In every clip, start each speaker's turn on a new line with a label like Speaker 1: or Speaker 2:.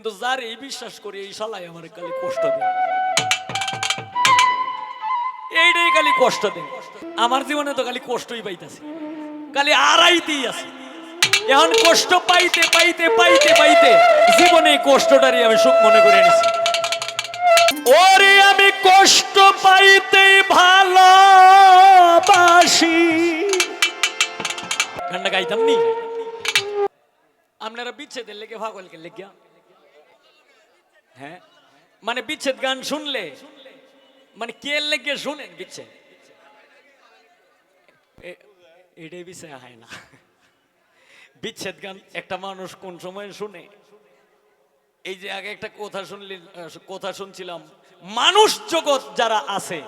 Speaker 1: কিন্তু যার এই বিশ্বাস করি, এই শালাই আমার খালি কষ্ট দেয়। এইটাই খালি কষ্ট দেয়। আমার জীবনে তো খালি কষ্টই পাইতাছি। খালি আড়াইতেই আছে। এখন কষ্ট পাইতে পাইতে পাইতে পাইতে জীবনে কষ্টটারই আমি সুখ মনে করে নিছি ওরে আমি কষ্ট পাইতে ভালোবাসি। গানটা গাইতাম নি? আপনারা বিচ্ছেদের লেগে ভাগলকে লেগিয়া হ্যাঁ? মানে বিচ্ছেদ গান শুনলে মানে কে লেগে শুনেন বিচ্ছেদ? এটাই বিষয় হয় না। বিচ্ছেদ গান একটা মানুষ কোন সময় শুনে? এই যে আগে একটা কথা শুনলি, কথা শুনছিলাম, মানুষ জগৎ যারা আছে,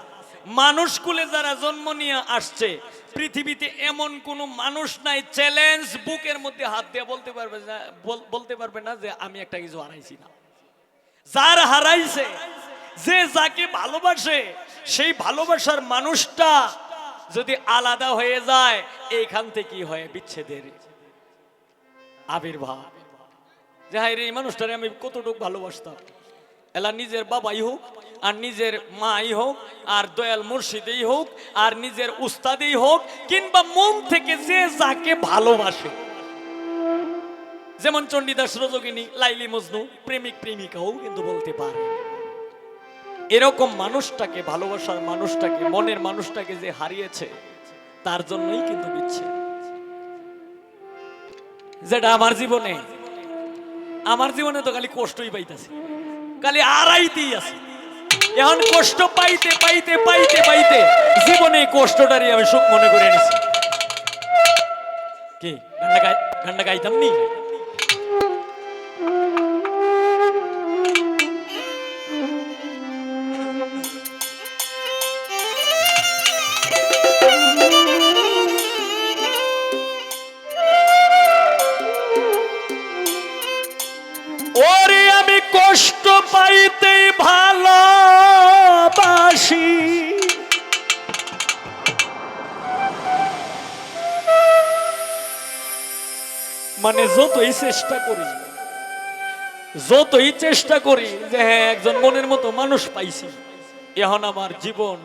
Speaker 1: মানুষ কুলে যারা জন্ম নিয়ে আসছে, পৃথিবীতে এমন কোনো মানুষ নাই চ্যালেঞ্জ বুকের মধ্যে হাত দিয়ে বলতে পারবে বলতে পারবে না যে আমি একটা কিছু হারাইছি না। যার হারাইছে, যে যাকে ভালোবাসে, সেই ভালোবাসার মানুষটা যদি আলাদা হয়ে যায়, এইখান থেকেই হয় বিচ্ছেদের আবির্ভাব। যে হায় রে, এই মানুষটারে আমি কতটুকু ভালোবাসতাম। এলা নিজের বাবাই হোক, আর নিজের মাই হোক, আর দয়াল মুর্শিদেই হোক, আর নিজের উস্তাদেই হোক, কিংবা মন থেকে যে যাকে ভালোবাসে। যেমন চণ্ডীদাস রজকিনী লাইলি মজনু, প্রেমিক প্রেমিকাও কিন্তু বলতে পারে। এরকম মানুষটাকে, ভালোবাসার মানুষটাকে, মনের মানুষটাকে যে হারিয়েছে, তার জন্যই কিন্তু দিচ্ছে। যেটা আমার জীবনে আমার জীবনে তো খালি কষ্টই পাইতেছে। খালি আড়াইতেই আছে। এখন কষ্ট পাইতে পাইতে পাইতে পাইতে জীবনে কষ্টটারই আমি সুখ মনে করে নিছি কি গান্ডা গাইতাম নি? মানে যতই চেষ্টা করি, যতই চেষ্টা করি যে হ্যাঁ একজন মনের মতো মানুষ পাইছি, এখন আমার জীবন,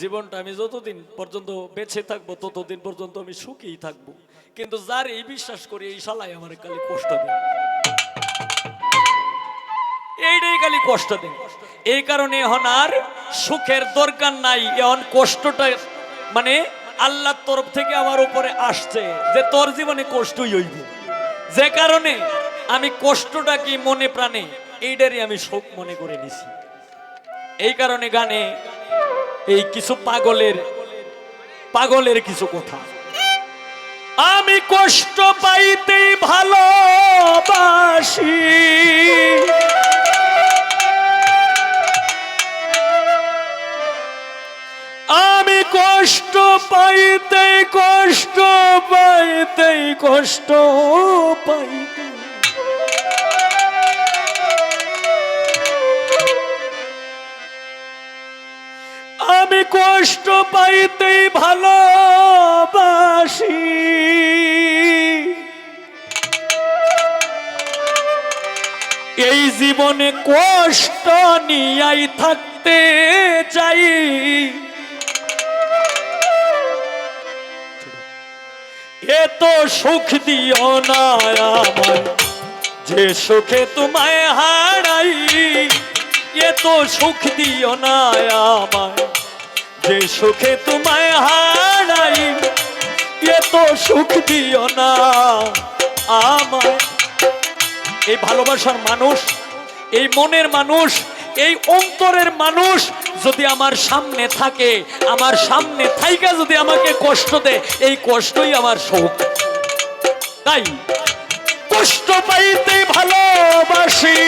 Speaker 1: জীবনটা আমি যতদিন পর্যন্ত বেঁচে থাকব, ততদিন পর্যন্ত আমি সুখেই থাকব। কিন্তু যার এই বিশ্বাস করি, এই শালাই আমার খালি কষ্ট দেয়। এইটাই খালি কষ্ট দেয়। এই কারণে এখন আর সুখের দরকার নাই, এখন কষ্টটা মানে আল্লাহর তরফ থেকে আমার উপরে আসছে, যে তোর জীবনে কষ্টই হইব। যে কারণে আমি কষ্টটা কি মনে প্রাণে, এইটারই আমি শোক মনে করে নিছি। এই কারণে গানে এই কিছু পাগলের পাগলের কিছু কথা। আমি কষ্ট পাইতেই ভালোবাসি। আমি কষ্ট পাইতেই পাইতে কষ্ট পাইতে কষ্ট পাইতে। আমি কষ্ট পাইতে ভালোবাসি। এই জীবনে কষ্ট নিয়াই থাকতে চাই। এত সুখ দিও না আমার যে সুখে তোমায় হারাই এত সুখ দিও না আমার যে সুখে তোমায় হারাই এত সুখ দিও না আমায়। এই ভালোবাসার মানুষ, এই মনের মানুষ এই অন্তরের মানুষ যদি আমার সামনে থাকে, আমার সামনে থাইকা যদি আমাকে কষ্ট দেয়, এই কষ্টই আমার সুখ তাই কষ্ট পাইতে ভালোবাসি।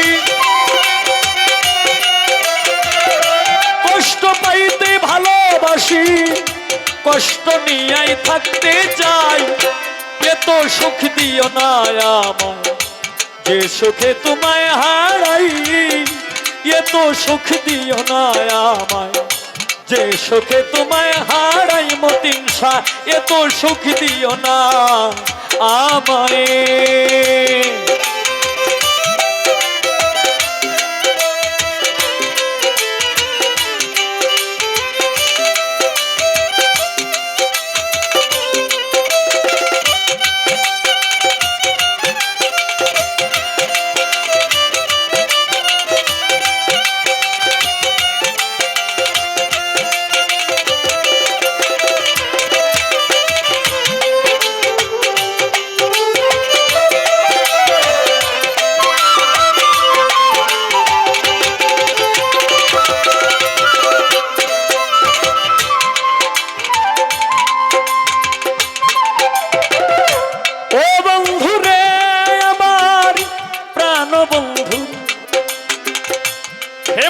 Speaker 1: কষ্ট পাইতে ভালোবাসি। কষ্ট নিয়াই থাকতে চাই এত সুখ দিও না আমার। যে সুখে তোমায় হারাই এত সুখ দিও না আমায়। যে সুখে তোমায় হারাই মতিন এত সুখ দিও না আমায়।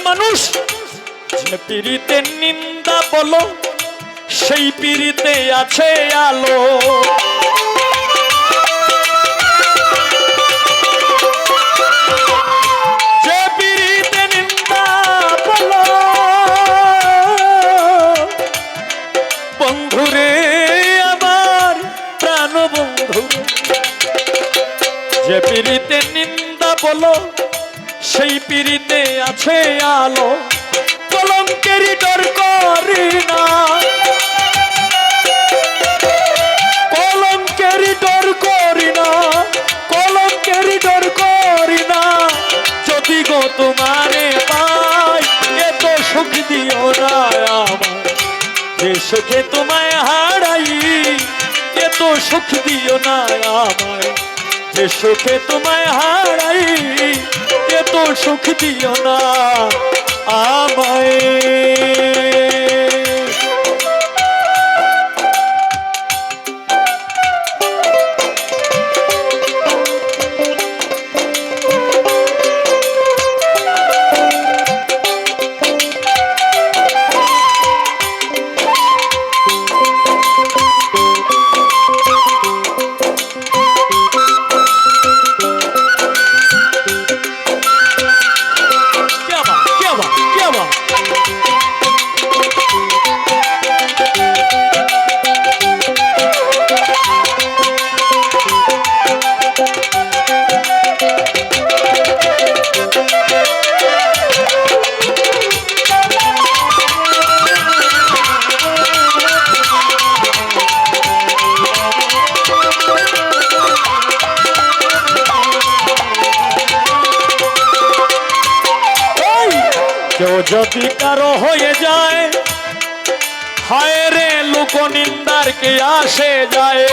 Speaker 1: মানুষ যে পিড়িতে নিন্দা বলো সেই পিড়িতে আছে আলো। যে পিড়িতে নিন্দা বলো সেই পিড়িতে আছে আলো কলঙ্কেরই ডর করি না। কলঙ্কেরই ডর করি না কলঙ্কেরই ডর করি না। যদি গো তোমারে পাই, এত সুখ দিও না আমার যে সুখে তোমায় হারাই, এত সুখ দিও না আমায়। যে সুখে তোমায় হারাই এত সুখ দিও না। আমায় যদি কারও হয়ে যায় হায় রে লোকনিন্দার কে আসে যায়।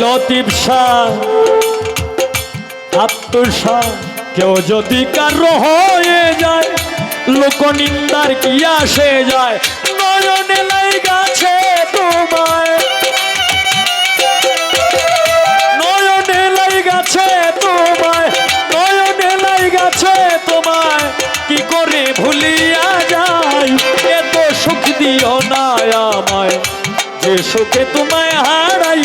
Speaker 1: লতিফ শাহ আত্মশাহ কেউ যদি কারও হয়ে যায় লোক নিন্দার কি আসে যায়? নয়নে লাই গাছে তোমায়। নয়নে লাই গাছে তোমায়, নয়নে লাই গাছে তোমায়। কি করে ভুলিয়া যায়? এত সুখ দিও না আমায়। যে সুখে তোমায় হারাই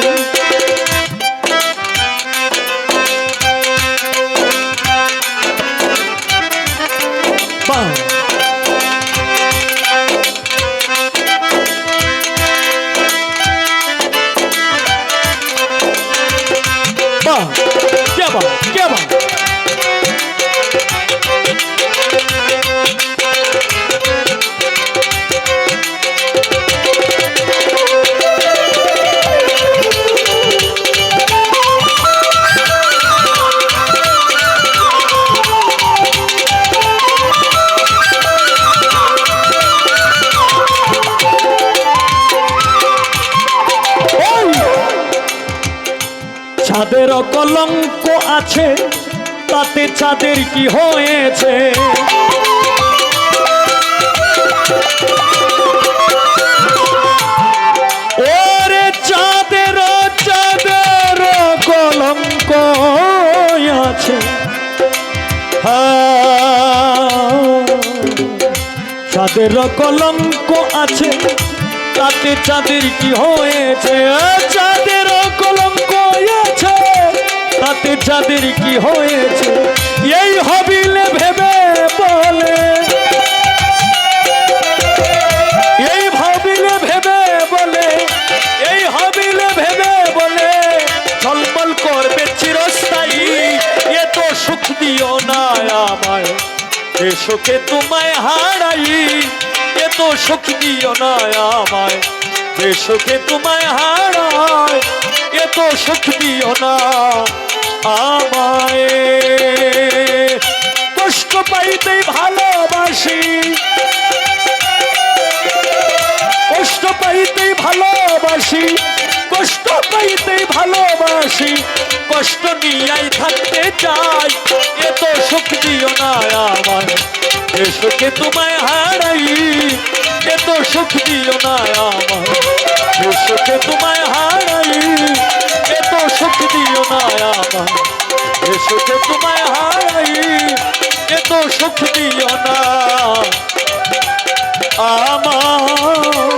Speaker 1: চাঁদের কলঙ্ক আছে তাতে চাঁদের কি হয়েছে? ওরে চাঁদের চাঁদের কলঙ্ক আছে। হ্যাঁ, চাঁদের কলঙ্ক আছে তাতে চাঁদের কি হয়েছে? চাঁদের তাতে চাঁদের কি হয়েছে, এই হবিলে ভেবে বলে। এই ভাবিলে ভেবে বলে, এই হবিলে ভেবে বলে, ঝলমল করবে চিরস্থায়ী। এ তো সুখ দিও না আমায়, এ সুখে তোমায় হারাই। এ তো সুখ দিও না আমায় যে সুখে তোমায় হারায় এ তো সুখ দিও না। আমায়। কষ্ট পাইতে ভালোবাসি। কষ্ট পাইতে ভালোবাসি। কষ্ট পাইতে ভালোবাসি। কষ্ট নিয়াই থাকতে চাই। এত সুখ দিও না আমার এ সুখে তোমায় হারাই। এত সুখ দিও না আমার এ সুখে তোমায় হারাই। এ সুখে তোমায় হারাই এত সুখ দিও না। আমার